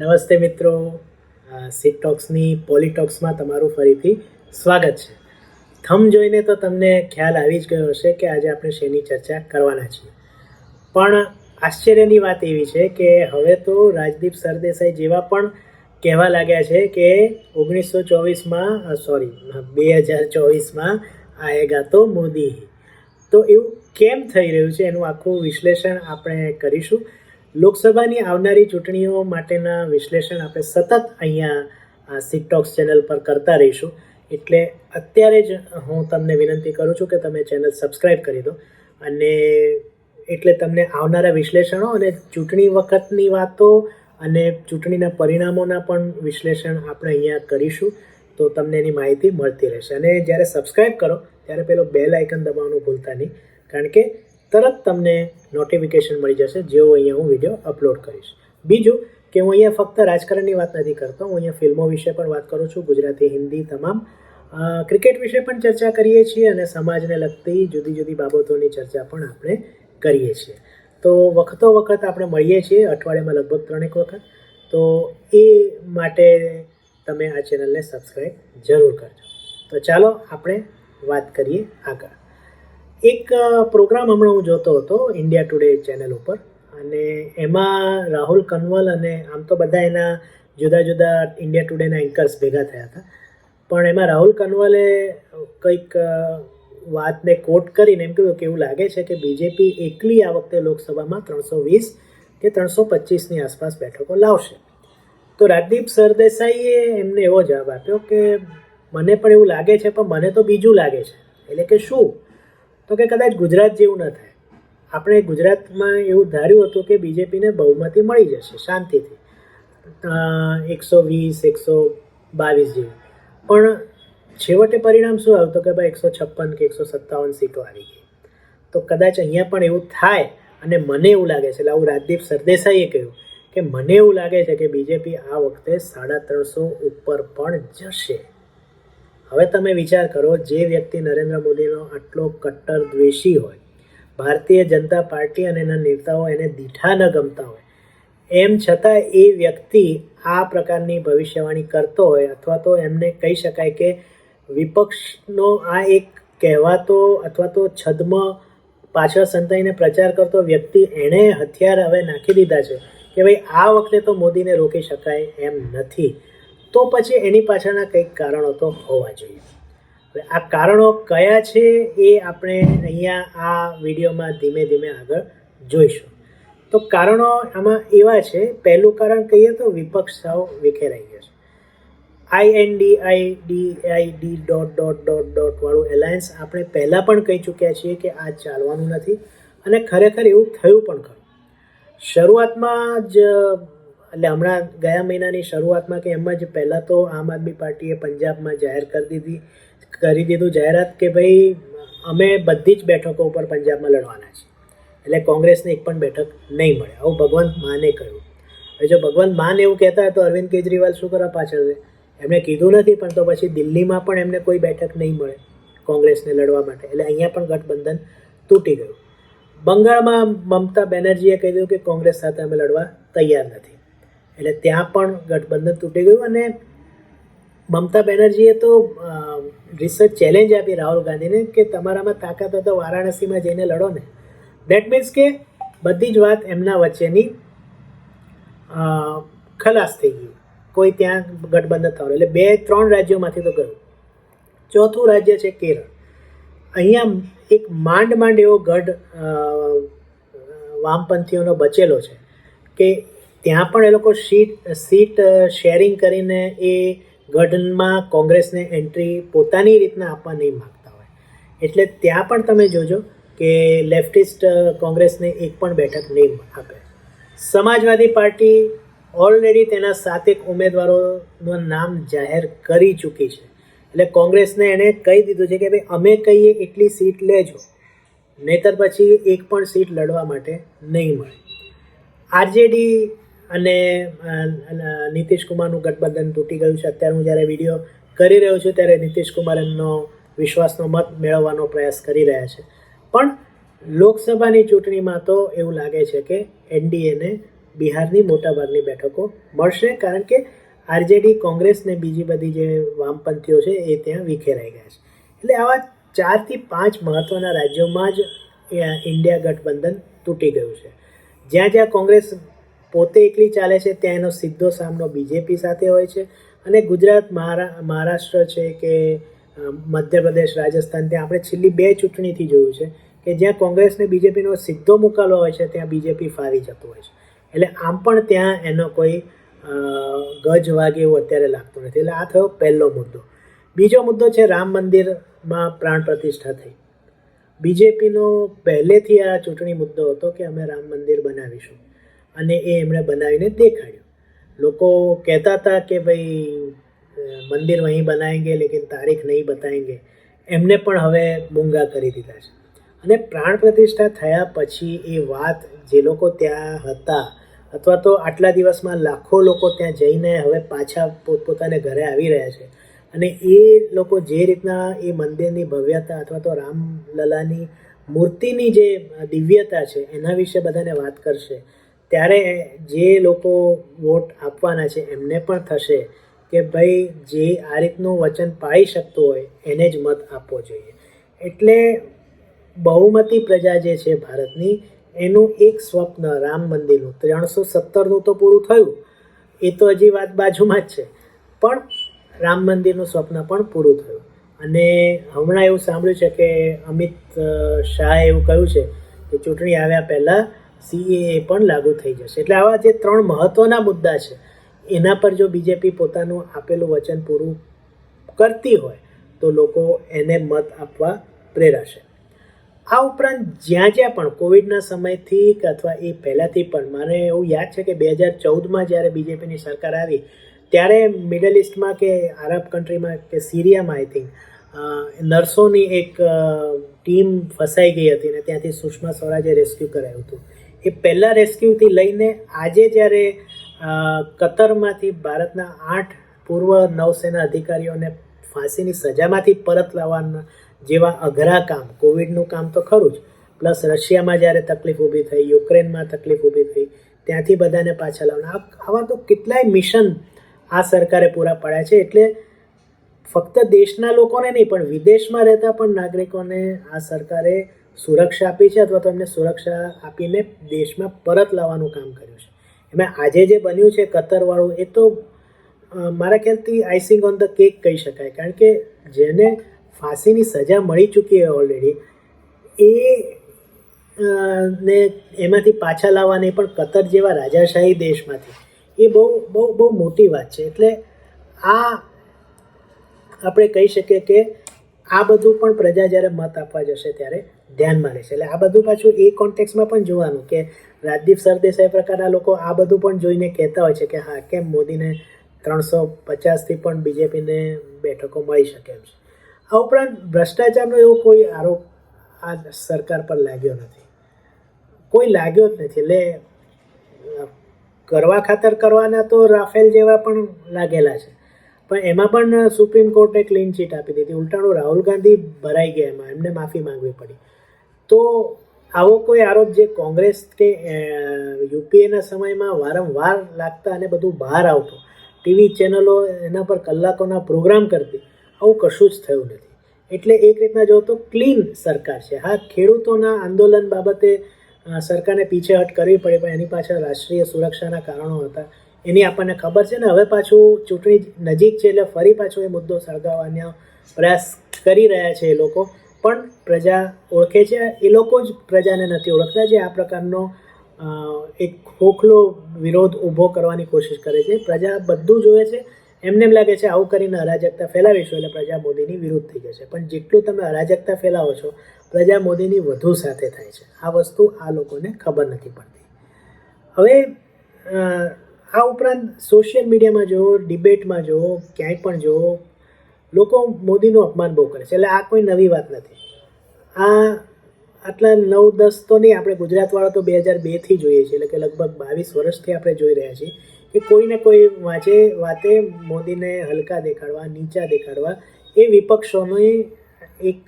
નમસ્તે મિત્રો. સીટ ટોક્સની પોલિટોક્સમાં તમારું ફરીથી સ્વાગત છે. થમ જોઈને તો તમને ખ્યાલ આવી જ ગયો હશે કે આજે આપણે શેની ચર્ચા કરવાના છીએ. પણ આશ્ચર્યની વાત એવી છે કે હવે તો રાજદીપ સરદેસાઈ જેવા પણ કહેવા લાગ્યા છે કે ઓગણીસો ચોવીસમાં સોરી બે હજાર ચોવીસમાં આએગા તો મોદી. તો એવું કેમ થઈ રહ્યું છે? એનું આખું વિશ્લેષણ આપણે કરીશું. લોકસભાની આવનારી ચૂંટણીઓ માટેના વિશ્લેષણ આપણે સતત અહીંયા સિકટોક્સ ચેનલ પર કરતા રહીશું. એટલે અત્યારે જ હું તમને વિનંતી કરું છું કે તમે ચેનલ સબસ્ક્રાઈબ કરી દો. અને એટલે તમને આવનારા વિશ્લેષણો અને ચૂંટણી વખતની વાતો અને ચૂંટણીના પરિણામોના પણ વિશ્લેષણ આપણે અહીંયા કરીશું. તો તમને એની માહિતી મળતી રહેશે. અને જ્યારે સબસ્ક્રાઈબ કરો, ત્યારે પેલો બેલ આઇકન દબાવવાનું ભૂલતા નહીં. કારણ કે તરત તમને નોટિફિકેશન મળી જશે, જેવો અહીંયા હું વીડિયો અપલોડ કરીશ. બીજું કે હું અહીંયા ફક્ત રાજકારણની વાત નથી કરતો, હું અહીંયા ફિલ્મો વિશે પણ વાત કરું છું, ગુજરાતી, હિન્દી તમામ. ક્રિકેટ વિશે પણ ચર્ચા કરીએ છીએ અને સમાજને લગતી જુદી જુદી બાબતોની ચર્ચા પણ આપણે કરીએ છીએ. તો વખતો વખત આપણે મળીએ છીએ, અઠવાડિયામાં લગભગ ત્રણેક વખત. તો એ માટે તમે આ ચેનલને સબસ્ક્રાઈબ જરૂર કરજો. તો ચાલો આપણે વાત કરીએ આગળ. એક પ્રોગ્રામ હમણાં હું જોતો હતો ઇન્ડિયા ટુડે ચેનલ ઉપર. અને એમાં રાહુલ કનવલ અને આમ તો બધા એના જુદા જુદા ઇન્ડિયા ટુડેના એન્કર્સ ભેગા થયા હતા. પણ એમાં રાહુલ કનવલે કંઈક વાતને કોટ કરીને એમ કીધું કે એવું લાગે છે કે બીજેપી એકલી આ વખતે લોકસભામાં ત્રણસો વીસ કે ત્રણસો પચીસની આસપાસ બેઠકો લાવશે. તો રાજદીપ સરદેસાઈએ એમને એવો જવાબ આપ્યો કે, મને પણ એવું લાગે છે, પણ મને તો બીજું લાગે છે. એટલે કે શું? તો કે કદાચ ગુજરાત જેવું ન થાય. આપણે ગુજરાતમાં એવું ધાર્યું હતું કે બીજેપીને બહુમતી મળી જશે, શાંતિથી. એકસો વીસ, એકસો બાવીસ જેવી. પણ છેવટે પરિણામ શું આવ્યું તો કે ભાઈ એકસો છપ્પન કે એકસો સત્તાવન સીટો આવી ગઈ. તો કદાચ અહીંયા પણ એવું થાય અને મને એવું લાગે છે, એટલે આવું રાજદીપ સરદેસાઈએ કહ્યું કે મને એવું લાગે છે કે બીજેપી આ વખતે સાડા ત્રણસો ઉપર પણ જશે. હવે તમે વિચાર કરો, જે વ્યક્તિ નરેન્દ્ર મોદીનો આટલો કટ્ટર દ્વેષી હોય, ભારતીય જનતા પાર્ટી અને એના નેતાઓ એને દીઠા ન ગમતા હોય, એમ છતાં એ વ્યક્તિ આ પ્રકારની ભવિષ્યવાણી કરતો હોય અથવા તો એમને કહી શકાય કે વિપક્ષનો આ એક કહેવાતો અથવા તો છદ્મ પાછળ સંતાઈને પ્રચાર કરતો વ્યક્તિ એણે હથિયાર હવે નાખી દીધા છે કે ભાઈ, આ વખતે તો મોદીને રોકી શકાય એમ નથી. તો પછી એની પાછળના કંઈક કારણો તો હોવા જોઈએ. હવે આ કારણો કયા છે એ આપણે અહીંયા આ વિડીયોમાં ધીમે ધીમે આગળ જોઈશું. તો કારણો આમાં એવા છે, પહેલું કારણ કહીએ તો વિપક્ષ સાવ વિખેરાઈ ગયો છે. I N D I D I D dot dot dot dot વાળું એલાયન્સ આપણે પહેલાં પણ કહી ચૂક્યા છીએ કે આ ચાલવાનું નથી અને ખરેખર એવું થયું પણ ખરું. શરૂઆતમાં જ એટલે હમણાં ગયા મહિનાની શરૂઆતમાં કે એમ જ પહેલાં તો આમ આદમી પાર્ટીએ પંજાબમાં જાહેર કરી દીધી, કરી દીધું જાહેરાત કે ભાઈ, અમે બધી જ બેઠકો ઉપર પંજાબમાં લડવાના છીએ. એટલે કોંગ્રેસને એક પણ બેઠક નહીં મળે. આવું ભગવંત માને કહ્યું. હવે જો ભગવંત માન એવું કહેતા હોય તો અરવિંદ કેજરીવાલ શું કરવા પાછળ છે? એમણે કીધું નથી, પણ તો પછી દિલ્હીમાં પણ એમને કોઈ બેઠક નહીં મળે કોંગ્રેસને લડવા માટે. એટલે અહીંયા પણ ગઠબંધન તૂટી ગયું. બંગાળમાં મમતા બેનર્જીએ કહી દીધું કે કોંગ્રેસ સાથે અમે લડવા તૈયાર નથી. એટલે ત્યાં પણ ગઠબંધન તૂટી ગયું અને મમતા બેનર્જીએ તો રિસર્ચ ચેલેન્જ આપી રાહુલ ગાંધીને કે તમારામાં તાકાત હોય તો વારાણસીમાં જઈને લડો ને. દેટ મીન્સ કે બધી જ વાત એમના વચ્ચેની ખલાસ થઈ ગઈ. કોઈ ત્યાં ગઠબંધન થવાનું. એટલે બે, ત્રણ રાજ્યોમાંથી તો ગયું. ચોથું રાજ્ય છે કેરળ. અહીંયા એક માંડ માંડ એવો ગઢ વામપંથીઓનો બચેલો છે કે ત્યાં પણ એ લોકો સીટ સીટ શેરિંગ કરીને એ ગઢમાં કોંગ્રેસને એન્ટ્રી પોતાની રીતના આપવા નહીં માગતા હોય. એટલે ત્યાં પણ તમે જોજો કે લેફ્ટિસ્ટ કોંગ્રેસને એક પણ બેઠક નહીં આપે. સમાજવાદી પાર્ટી ઓલરેડી તેના સાતેક ઉમેદવારોનું નામ જાહેર કરી ચૂકી છે. એટલે કોંગ્રેસને એણે કહી દીધું છે કે ભાઈ, અમે કહીએ એટલી સીટ લેજો, નહીતર પછી એક પણ સીટ લડવા માટે નહીં મળે. આરજેડી અને નીતિશ કુમારનું ગઠબંધન તૂટી ગયું છે. અત્યારે હું જ્યારે વીડિયો કરી રહ્યો છું ત્યારે નીતિશ કુમાર એમનો વિશ્વાસનો મત મેળવવાનો પ્રયાસ કરી રહ્યા છે. પણ લોકસભાની ચૂંટણીમાં તો એવું લાગે છે કે એનડીએને બિહારની મોટાભાગની બેઠકો મળશે, કારણ કે આરજેડી, કોંગ્રેસ ને બીજી બધી જે વામપંથીઓ છે એ ત્યાં વિખેરાઈ ગયા છે. એટલે આવા ચારથી પાંચ મહત્ત્વના રાજ્યોમાં જ ઇન્ડિયા ગઠબંધન તૂટી ગયું છે. જ્યાં જ્યાં કોંગ્રેસ પોતે એકલી ચાલે છે ત્યાં એનો સીધો સામનો બીજેપી સાથે હોય છે અને ગુજરાત મહારા મહારાષ્ટ્ર છે કે મધ્યપ્રદેશ, રાજસ્થાન, ત્યાં આપણે છેલ્લી બે ચૂંટણીથી જોયું છે કે જ્યાં કોંગ્રેસને બીજેપીનો સીધો મુકાલો હોય છે, ત્યાં બીજેપી ફાવી જતું હોય છે. એટલે આમ પણ ત્યાં એનો કોઈ ગજ વાગે એવું અત્યારે લાગતું નથી. એટલે આ થયો પહેલો મુદ્દો. બીજો મુદ્દો છે રામ મંદિરમાં પ્રાણ પ્રતિષ્ઠા થઈ. બીજેપીનો પહેલેથી આ ચૂંટણી મુદ્દો હતો કે અમે રામ મંદિર બનાવીશું. અને એ એમણે બનાવીને દેખાડ્યું. લોકો કહેતા હતા કે ભાઈ મંદિર વહીં બનાવેંગે લેકિન તારીખ નહીં બતાવેંગે એમને પણ હવે મૂંગા કરી દીધા છે. અને પ્રાણ પ્રતિષ્ઠા થયા પછી એ વાત જે લોકો ત્યાં હતા, અથવા તો આટલા દિવસમાં લાખો લોકો ત્યાં જઈને હવે પાછા પોતપોતાને ઘરે આવી રહ્યા છે. અને એ લોકો જે રીતના એ મંદિરની ભવ્યતા અથવા તો રામલલાની મૂર્તિની જે દિવ્યતા છે, એના વિશે બધાને વાત કરશે. ત્યારે જે લોકો વોટ આપવાના છે, એમને પણ થશે કે ભાઈ જે આ રીતનું વચન પાળી શકતો હોય, એને જ મત આપવો જોઈએ. એટલે બહુમતી પ્રજા જે છે ભારતની, એનું એક સ્વપ્ન રામ મંદિરનું, ત્રણસો સત્તરનું તો પૂરું થયું. એ તો હજી વાત બાજુમાં જ છે. પણ રામ મંદિરનું સ્વપ્ન પણ પૂરું થયું. અને હમણાં એવું સાંભળ્યું છે કે અમિત શાહે એવું કહ્યું છે કે ચૂંટણી આવ્યા પહેલાં સીએએ પણ લાગુ થઈ જશે. એટલે આવા જે ત્રણ મહત્ત્વના મુદ્દા છે, એના પર જો બીજેપી પોતાનું આપેલું વચન પૂરું કરતી હોય, તો લોકો એને મત આપવા પ્રેરાશે. આ ઉપરાંત જ્યાં જ્યાં પણ કોવિડના સમયથી કે અથવા એ પહેલાંથી પણ મને એવું યાદ છે કે બે હજાર ચૌદમાં જ્યારે બીજેપીની સરકાર આવી, ત્યારે મિડલ ઇસ્ટમાં કે આરબ કન્ટ્રીમાં કે સિરિયામાં આઈ થિંક નર્સોની એક ટીમ ફસાઈ ગઈ હતી ને ત્યાંથી સુષ્મા સ્વરાજે રેસ્ક્યુ કરાયું હતું. એ પહેલાં રેસ્ક્યુથી લઈને આજે જ્યારે કતરમાંથી ભારતના આઠ પૂર્વ નૌસેના અધિકારીઓને ફાંસીની સજામાંથી પરત લાવવાના જેવા અઘરા કામ, કોવિડનું કામ તો ખરું જ, પ્લસ રશિયામાં જ્યારે તકલીફ ઊભી થઈ, યુક્રેનમાં તકલીફ ઊભી થઈ, ત્યાંથી બધાને પાછા લાવવાના. આવા તો કેટલાય મિશન આ સરકારે પૂરા પાડ્યા છે. એટલે ફક્ત દેશના લોકોને નહીં, પણ વિદેશમાં રહેતા પણ નાગરિકોને આ સરકારે સુરક્ષા આપી છે અથવા તો એમને સુરક્ષા આપીને દેશમાં પરત લાવવાનું કામ કર્યું છે. એમાં આજે જે બન્યું છે કતરવાળું, એ તો મારા ખ્યાલથી આઈસિંગ ઓન ધ કેક કહી શકાય. કારણ કે જેને ફાંસીની સજા મળી ચૂકી હોય ઓલરેડી એ ને એમાંથી પાછા લાવવાની પણ કતર જેવા રાજાશાહી દેશમાંથી, એ બહુ બહુ બહુ મોટી વાત છે. એટલે આ આપણે કહી શકીએ કે આ બધું પણ પ્રજા જ્યારે મત આપવા જશે ત્યારે ધ્યાનમાં લેશે. એટલે આ બધું પાછું એ કોન્ટેક્સમાં પણ જોવાનું કે રાજદીપ સરદેસાઈ પ્રકારના લોકો આ બધું પણ જોઈને કહેતા હોય છે કે હા, કેમ મોદીને ત્રણસો પચાસથી પણ બીજેપીને બેઠકો મળી શકે એમ છે. આ ઉપરાંત ભ્રષ્ટાચારનો એવો કોઈ આરોપ આ સરકાર પર લાગ્યો નથી. કોઈ લાગ્યો જ નથી. એટલે કરવા ખાતર કરવાના તો રાફેલ જેવા પણ લાગેલા છે. પણ એમાં પણ સુપ્રીમ કોર્ટે ક્લીન ચીટ આપી દીધી. ઉલટાણું રાહુલ ગાંધી ભરાઈ ગયા એમાં. એમને માફી માંગવી પડી. તો આવો કોઈ આરોપ જે કોંગ્રેસ કે યુપીએના સમયમાં વારંવાર લાગતા અને બધું બહાર આવતું. ટીવી ચેનલો એના પર કલાકોના પ્રોગ્રામ કરતી. આવું કશું જ થયું નથી. એટલે એક રીતના જો તો ક્લીન સરકાર છે. હા, ખેડૂતોના આંદોલન બાબતે સરકારને પીછેહટ કરવી પડી, પણ એની પાછળ રાષ્ટ્રીય સુરક્ષાના કારણો હતા. એની આપણને ખબર છે ને, હવે પાછું ચૂંટણી નજીક છે એટલે ફરી પાછો એ મુદ્દો સળગાવવાનો પ્રયાસ કરી રહ્યા છે એ લોકો. પણ પ્રજા ઓળખે છે. એ લોકો જ પ્રજાને નથી ઓળખતા જે આ પ્રકારનો એક ખોખલો વિરોધ ઊભો કરવાની કોશિશ કરે છે. પ્રજા બધું જોવે છે. એમને એમ લાગે છે આવું કરીને અરાજકતા ફેલાવીશું એટલે પ્રજા મોદીની વિરુદ્ધ થઈ જશે. પણ જેટલું તમે અરાજકતા ફેલાવો છો, પ્રજા મોદીની વધુ સાથે થાય છે. આ વસ્તુ આ લોકોને ખબર નથી પડતી. હવે આ ઉપરાંત સોશિયલ મીડિયામાં જુઓ ડિબેટમાં જુઓ, ક્યાંય પણ જુઓ લોકો મોદીનું અપમાન બહુ કરે છે. એટલે આ કોઈ નવી વાત નથી. આ આટલા નવ દસ તો નહીં, આપણે ગુજરાતવાળા તો બે હજાર બેથી જોઈએ છીએ. એટલે કે લગભગ બાવીસ વર્ષથી આપણે જોઈ રહ્યા છીએ કે કોઈને કોઈ વાંચે વાતે મોદીને હલકા દેખાડવા, નીચા દેખાડવા એ વિપક્ષોની એક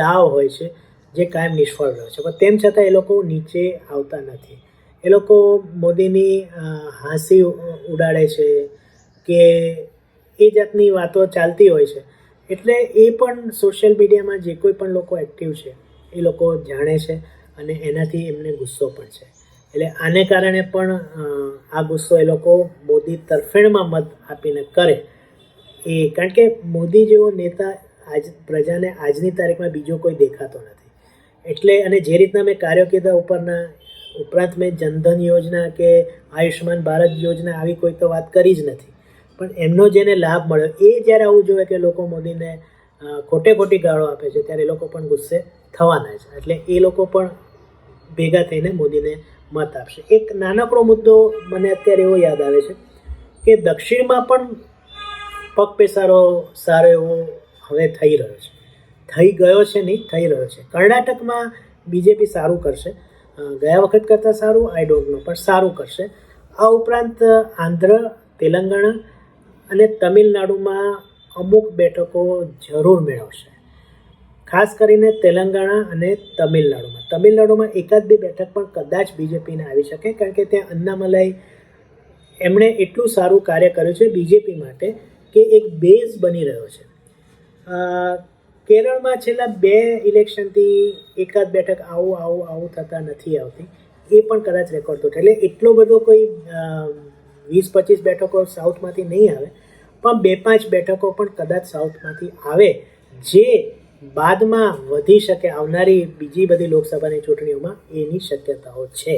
દાવ હોય છે જે કાયમ નિષ્ફળ રહ્યો છે. પણ તેમ છતાં એ લોકો નીચે આવતા નથી. એ લોકો મોદીની હાંસી ઉડાડે છે કે એ જાતની વાતો ચાલતી હોય છે. એટલે એ પણ સોશિયલ મીડિયામાં જે કોઈ પણ લોકો એક્ટિવ છે, એ લોકો જાણે છે અને એનાથી એમને ગુસ્સો પણ છે. એટલે આને કારણે પણ આ ગુસ્સો એ લોકો મોદી તરફેણમાં મત આપીને કરે. એ, કારણ કે મોદી જેવો નેતા આજ, પ્રજાને આજની તારીખમાં બીજો કોઈ દેખાતો નથી. એટલે અને જે રીતના મેં કાર્યો કીધા ઉપરના, ઉપરાંત મેં જનધન યોજના કે આયુષ્યમાન ભારત યોજના આવી કોઈ તો વાત કરી જ નથી. પણ એમનો જેને લાભ મળ્યો, એ જ્યારે આવું જોઈએ કે લોકો મોદીને ખોટે ખોટી ગાળો આપે છે, ત્યારે એ લોકો પણ ગુસ્સે થવાના છે. એટલે એ લોકો પણ ભેગા થઈને મોદીને મત આપશે. એક નાનકડો મુદ્દો મને અત્યારે એવો યાદ આવે છે કે દક્ષિણમાં પણ પગપેસારો સારો એવો હવે થઈ રહ્યો છે. થઈ ગયો છે નહીં, થઈ રહ્યો છે. કર્ણાટકમાં બીજેપી સારું કરશે. ગયા વખત કરતાં સારું આઈ ડોન્ટ નો પણ સારું કરશે. આ ઉપરાંત આંધ્ર, તેલંગાણા અને તમિલનાડુમાં અમુક બેઠકો જરૂર મેળવશે. ખાસ કરીને તેલંગાણા અને તમિલનાડુમાં. તમિલનાડુમાં એકાદ બે બેઠક પણ કદાચ બીજેપીને આવી શકે, કારણ કે ત્યાં અન્નામલાઈ એમણે એટલું સારું કાર્ય કર્યું છે બીજેપી માટે કે એક બેઝ બની રહ્યો છે. કેરળમાં છેલ્લા બે ઇલેક્શનથી એકાદ બેઠક આવું આવું આવું થતાં નથી આવતી. એ પણ કદાચ રેકોર્ડ તૂટે. એટલે એટલો બધો કોઈ વીસ પચીસ બેઠકો સાઉથમાંથી નહીં આવે, પણ બે પાંચ બેઠકો પણ કદાચ સાઉથમાંથી આવે, જે બાદમાં વધી શકે આવનારી બીજી બધી લોકસભાની ચૂંટણીઓમાં એની શક્યતાઓ છે.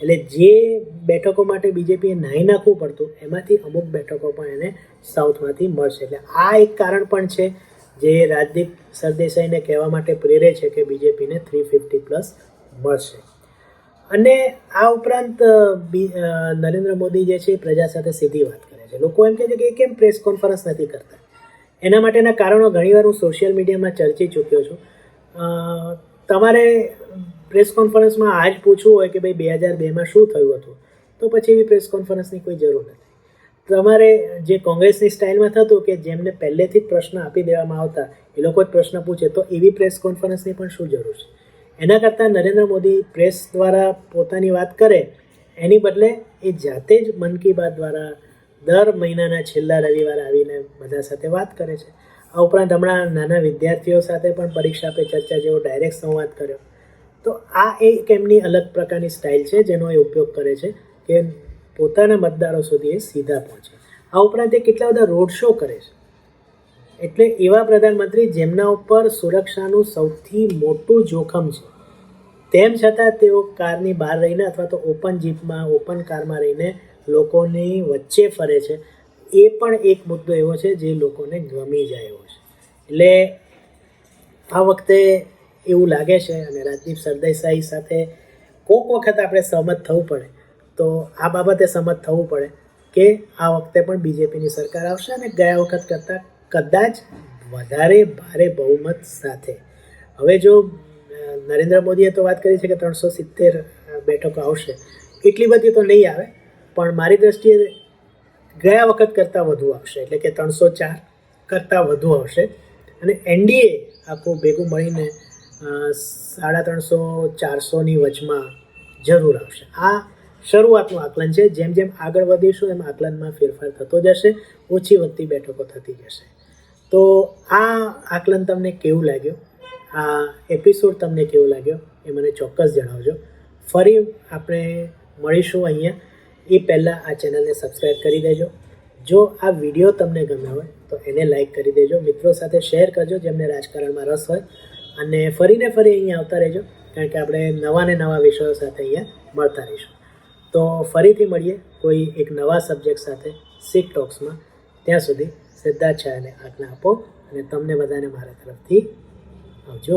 એટલે જે બેઠકો માટે બીજેપીએ નાહી નાખવું પડતું, એમાંથી અમુક બેઠકો પણ એને સાઉથમાંથી મળશે. એટલે આ એક કારણ પણ છે, જે રાજદીપ સરદેસાઈને કહેવા માટે પ્રેરે છે કે બીજેપીને થ્રી ફિફ્ટી પ્લસ મળશે. અને આ ઉપરાંત નરેન્દ્ર મોદી જે છે પ્રજા સાથે સીધી વાત કરે છે. લોકો એમ કહે છે કે એ કેમ પ્રેસ કોન્ફરન્સ નથી કરતા? એના માટેના કારણો ઘણીવાર હું સોશિયલ મીડિયામાં ચર્ચી ચૂક્યો છું. તમારે પ્રેસ કોન્ફરન્સમાં આ જ પૂછવું હોય કે ભાઈ બે હજાર બેમાં શું થયું હતું? તો પછી એવી પ્રેસ કોન્ફરન્સની કોઈ જરૂર નથી. તમારે જે કોંગ્રેસની સ્ટાઇલમાં થતું કે જેમને પહેલેથી જ પ્રશ્ન આપી દેવામાં આવતા, એ લોકો જ પ્રશ્ન પૂછે, તો એવી પ્રેસ કોન્ફરન્સની પણ શું જરૂર છે? એના કરતાં નરેન્દ્ર મોદી પ્રેસ દ્વારા પોતાની વાત કરે, એની બદલે એ જાતે જ મન કી બાત દ્વારા દર મહિનાના છેલ્લા રવિવારે આવીને બધા સાથે વાત કરે છે. આ ઉપરાંત હમણાં નાના વિદ્યાર્થીઓ સાથે પણ પરીક્ષા પે ચર્ચા જેવો ડાયરેક્ટ સંવાદ કર્યો. તો આ એક એમની અલગ પ્રકારની સ્ટાઇલ છે જેનો એ ઉપયોગ કરે છે કે પોતાના મતદારો સુધી એ સીધા પહોંચે. આ ઉપરાંત એ કેટલા બધા રોડ શો કરે છે. એટલે એવા પ્રધાનમંત્રી જેમના ઉપર સુરક્ષાનું સૌથી મોટું જોખમ છે. તેમ છતાં તેઓ કારની બહાર રહીને અથવા તો ઓપન જીપમાં, ઓપન કારમાં રહીને લોકોની વચ્ચે ફરે છે. એ પણ એક મુદ્દો એવો છે જે લોકોને ગમી જાય એવો છે. એટલે આ વખતે એવું લાગે છે અને રાજદીપ સરદેસાઈ સાથે કોક વખત આપણે સહમત થવું પડે. તો આ બાબતે સહમત થવું પડે કે આ વખતે પણ બીજેપીની સરકાર આવશે અને ગયા વખત કરતાં કદાચ વધારે ભારે બહુમત સાથે. હવે જો નરેન્દ્ર મોદીએ તો વાત કરી છે કે ત્રણસો સિત્તેર બેઠકો આવશે. એટલી બધી તો નહીં આવે, પણ મારી દ્રષ્ટિએ ગયા વખત કરતાં વધુ આવશે. એટલે કે ત્રણસો ચાર કરતાં વધુ આવશે. અને એનડીએ આખું ભેગું મળીને સાડા ત્રણસો, ચારસોની વચમાં જરૂર આવશે. આ શરૂઆતનું આકલન છે. જેમ જેમ આગળ વધીશું, એમ આકલનમાં ફેરફાર થતો જશે. ઓછી વધતી બેઠકો થતી જશે. તો આ આકલન તમને કેવું લાગ્યું? આ એપિસોડ તમને કેવો લાગ્યો? એ મને ચોક્કસ જણાવજો. ફરી આપણે મળીશું અહીંયા. એ પહેલાં આ ચેનલને સબસ્ક્રાઈબ કરી દેજો. જો આ વીડિયો તમને ગમ્યો હોય, તો એને લાઈક કરી દેજો. મિત્રો સાથે શેર કરજો, જેમને રાજકારણમાં રસ હોય. અને ફરીને ફરી અહીંયા આવતા રહેજો, કારણ કે આપણે નવા ને નવા વિષયો સાથે અહીંયા મળતા રહીશું. તો ફરીથી મળીએ કોઈ એક નવા સબ્જેક્ટ સાથે સિક ટોક્સમાં ત્યાં સુધી અને આજ્ઞા આપો અને તમને બધાને મારા તરફથી આવજો.